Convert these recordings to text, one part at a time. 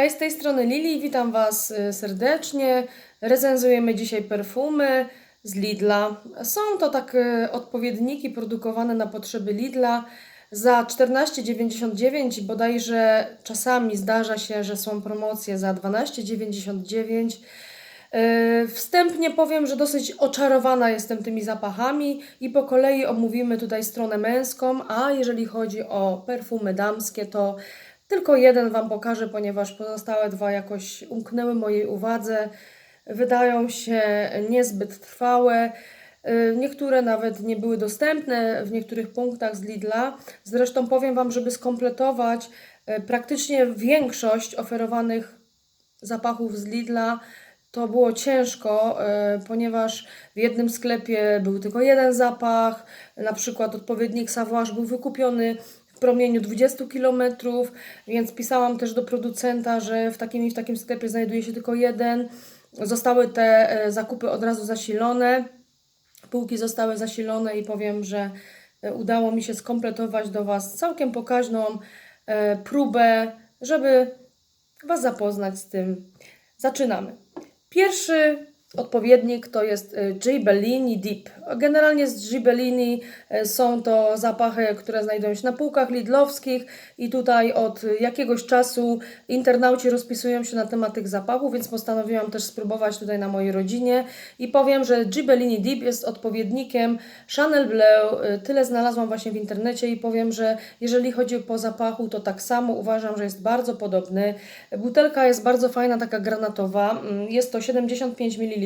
Hej, z tej strony Lili, witam Was y, serdecznie. Recenzujemy dzisiaj perfumy z Lidla. Są to tak y, odpowiedniki produkowane na potrzeby Lidla za 14,99 bodajże czasami zdarza się, że są promocje za 12,99. Yy, Wstępnie powiem, że dosyć oczarowana jestem tymi zapachami i po kolei omówimy tutaj stronę męską, a jeżeli chodzi o perfumy damskie, to tylko jeden Wam pokażę, ponieważ pozostałe dwa jakoś umknęły mojej uwadze. Wydają się niezbyt trwałe. Yy, Niektóre nawet nie były dostępne w niektórych punktach z Lidla. Zresztą powiem Wam, żeby skompletować yy, praktycznie większość oferowanych zapachów z Lidla, to było ciężko, e, ponieważ w jednym sklepie był tylko jeden zapach, na przykład odpowiednik Savoir był wykupiony w promieniu 20 km, więc pisałam też do producenta, że w takim i w takim sklepie znajduje się tylko jeden. Zostały te e, zakupy od razu zasilone, półki zostały zasilone i powiem, że e, udało mi się skompletować do Was całkiem pokaźną e, próbę, żeby Was zapoznać z tym. Zaczynamy. Pierwszy odpowiednik to jest y, Gibellini Deep. Generalnie z Gibellini y, są to zapachy, które znajdują się na półkach lidlowskich i tutaj od jakiegoś czasu internauci rozpisują się na temat tych zapachów, więc postanowiłam też spróbować tutaj na mojej rodzinie i powiem, że Gibellini Deep jest odpowiednikiem Chanel Bleu. Y, Tyle znalazłam właśnie w internecie i powiem, że jeżeli chodzi po zapachu, to tak samo uważam, że jest bardzo podobny. Butelka jest bardzo fajna, taka granatowa. Mm, Jest to 75 ml.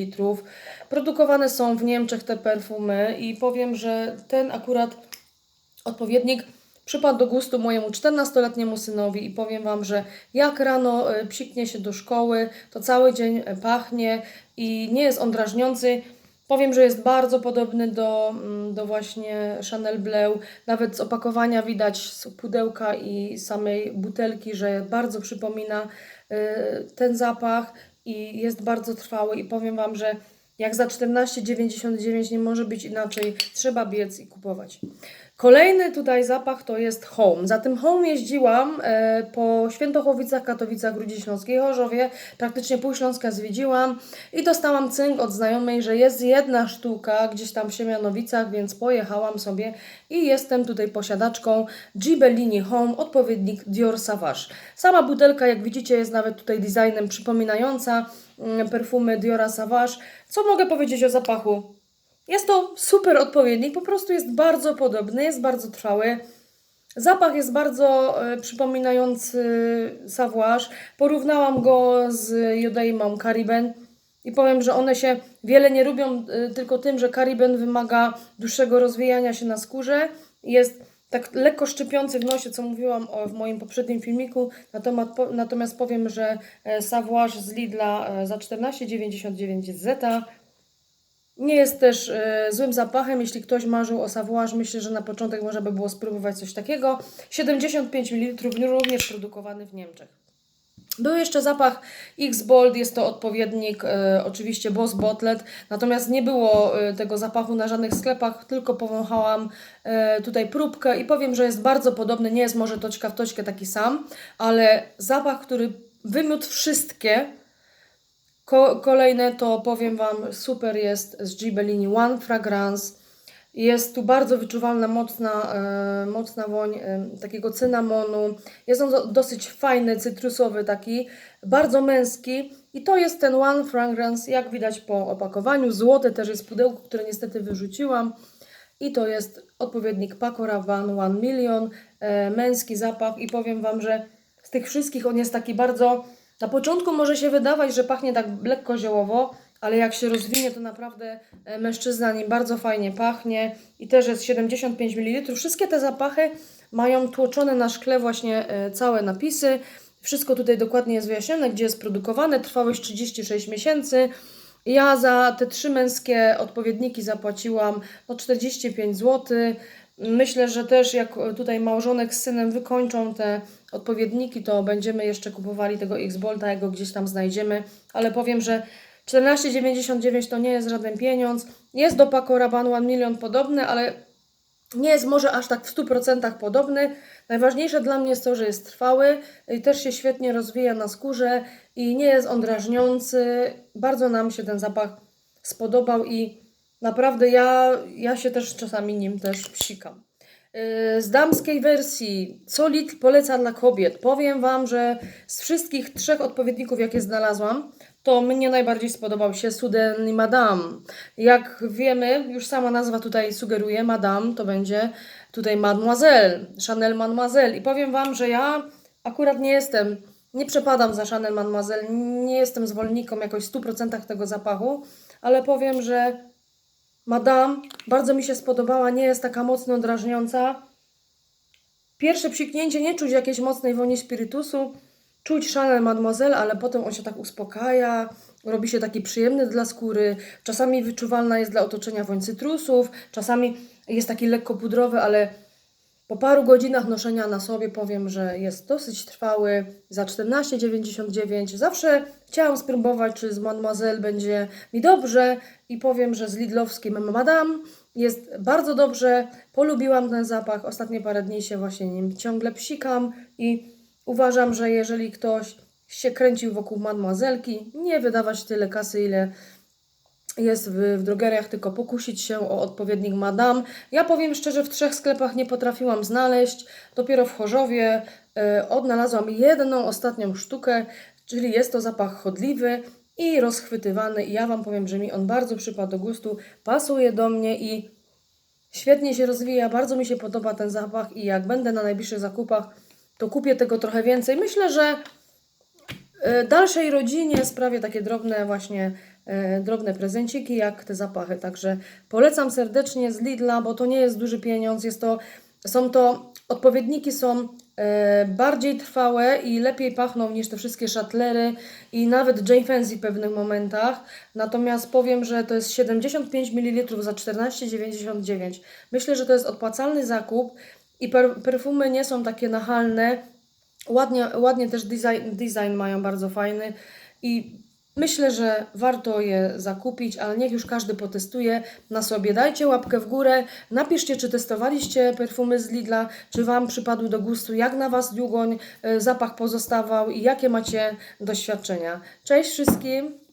Produkowane są w Niemczech te perfumy i powiem, że ten akurat odpowiednik przypadł do gustu mojemu 14-letniemu synowi i powiem Wam, że jak rano e, psiknie się do szkoły, to cały dzień e, pachnie i nie jest on drażniący. Powiem, że jest bardzo podobny do, mm, do właśnie Chanel Bleu. Nawet z opakowania widać z pudełka i samej butelki, że bardzo przypomina e, ten zapach i jest bardzo trwały i powiem Wam, że jak za 14,99 nie może być inaczej, trzeba biec i kupować. Kolejny tutaj zapach to jest Home. Za tym Home jeździłam e, po Świętochowicach, Katowicach, Rudzie Śląskiej, Chorzowie. Praktycznie pół Śląska zwiedziłam i dostałam cynk od znajomej, że jest jedna sztuka gdzieś tam w Siemianowicach, więc pojechałam sobie i jestem tutaj posiadaczką Gibellini Home, odpowiednik Dior Sauvage. Sama butelka, jak widzicie, jest nawet tutaj designem przypominająca perfumy Diora Sauvage. Co mogę powiedzieć o zapachu? Jest to super odpowiednik, po prostu jest bardzo podobny, jest bardzo trwały. Zapach jest bardzo e, przypominający Savoir. Porównałam go z Jodeimą Cariben i powiem, że one się wiele nie lubią e, tylko tym, że Cariben wymaga dłuższego rozwijania się na skórze. Jest tak lekko szczypiący w nosie, co mówiłam o, w moim poprzednim filmiku. Natomiast, po, natomiast powiem, że e, Savoir z Lidla e, za 14,99 jest Zeta. Nie jest też e, złym zapachem, jeśli ktoś marzył o Savoir, myślę, że na początek można by było spróbować coś takiego. 75 ml, również produkowany w Niemczech. Był jeszcze zapach X-Bold, jest to odpowiednik e, oczywiście Boss Bottlet, natomiast nie było e, tego zapachu na żadnych sklepach, tylko powąchałam e, tutaj próbkę i powiem, że jest bardzo podobny, nie jest może toczka w toczkę taki sam, ale zapach, który wymiótł wszystkie, Ko kolejne to powiem Wam, super jest z Gibellini One Fragrance. Jest tu bardzo wyczuwalna, mocna, e, mocna woń e, takiego cynamonu. Jest on do, dosyć fajny, cytrusowy taki, bardzo męski. I to jest ten One Fragrance, jak widać po opakowaniu. Złote też jest pudełko, które niestety wyrzuciłam. I to jest odpowiednik Paco Rabanne One Million, e, męski zapach. I powiem Wam, że z tych wszystkich on jest taki bardzo... Na początku może się wydawać, że pachnie tak lekko ziołowo, ale jak się rozwinie, to naprawdę e, mężczyzna nim bardzo fajnie pachnie i też jest 75 ml. Wszystkie te zapachy mają tłoczone na szkle właśnie e, całe napisy. Wszystko tutaj dokładnie jest wyjaśnione, gdzie jest produkowane, trwałość 36 miesięcy. Ja za te trzy męskie odpowiedniki zapłaciłam no 45 zł. Myślę, że też jak tutaj małżonek z synem wykończą te odpowiedniki, to będziemy jeszcze kupowali tego X-Bolta, jak go gdzieś tam znajdziemy. Ale powiem, że 14,99 to nie jest żaden pieniądz. Jest do Paco Rabanne One Million podobny, ale nie jest może aż tak w 100% podobny. Najważniejsze dla mnie jest to, że jest trwały i też się świetnie rozwija na skórze i nie jest on drażniący. Bardzo nam się ten zapach spodobał i naprawdę ja, ja się też czasami nim też psikam. Z damskiej wersji, co Lidl poleca dla kobiet? Powiem Wam, że z wszystkich trzech odpowiedników, jakie znalazłam, to mnie najbardziej spodobał się Suden i Madame. Jak wiemy, już sama nazwa tutaj sugeruje, Madame to będzie tutaj Mademoiselle, Chanel Mademoiselle. I powiem Wam, że ja akurat nie jestem, nie przepadam za Chanel Mademoiselle, nie jestem zwolenniką jakoś w 100% tego zapachu, ale powiem, że Madame bardzo mi się spodobała, nie jest taka mocno drażniąca. Pierwsze psiknięcie nie czuć jakiejś mocnej woni spirytusu, czuć Chanel Mademoiselle, ale potem on się tak uspokaja, robi się taki przyjemny dla skóry. Czasami wyczuwalna jest dla otoczenia woń cytrusów, czasami jest taki lekko pudrowy, ale po paru godzinach noszenia na sobie powiem, że jest dosyć trwały. Za 14,99 zawsze chciałam spróbować, czy z Mademoiselle będzie mi dobrze i powiem, że z Lidlowskim Madame jest bardzo dobrze. Polubiłam ten zapach. Ostatnie parę dni się właśnie nim ciągle psikam i uważam, że jeżeli ktoś się kręcił wokół Mademoiselle'ki, nie wydawać tyle kasy, ile jest w, w drogeriach, tylko pokusić się o odpowiednik Madame. Ja powiem szczerze, w trzech sklepach nie potrafiłam znaleźć. Dopiero w Chorzowie e, odnalazłam jedną ostatnią sztukę, czyli jest to zapach chodliwy i rozchwytywany. I ja Wam powiem, że mi on bardzo przypadł do gustu, pasuje do mnie i świetnie się rozwija. Bardzo mi się podoba ten zapach i jak będę na najbliższych zakupach, to kupię tego trochę więcej. Myślę, że e, dalszej rodzinie sprawię takie drobne właśnie drobne prezenciki jak te zapachy. Także polecam serdecznie z Lidla, bo to nie jest duży pieniądz, jest to są to odpowiedniki są e, bardziej trwałe i lepiej pachną niż te wszystkie szatlery i nawet Jane Fancy w pewnych momentach. Natomiast powiem, że to jest 75 ml za 14,99. Myślę, że to jest opłacalny zakup i per, perfumy nie są takie nachalne. Ładnie, ładnie też design, design mają bardzo fajny i myślę, że warto je zakupić, ale niech już każdy potestuje na sobie. Dajcie łapkę w górę, napiszcie, czy testowaliście perfumy z Lidla, czy Wam przypadły do gustu, jak na Was długoń e, zapach pozostawał i jakie macie doświadczenia. Cześć wszystkim!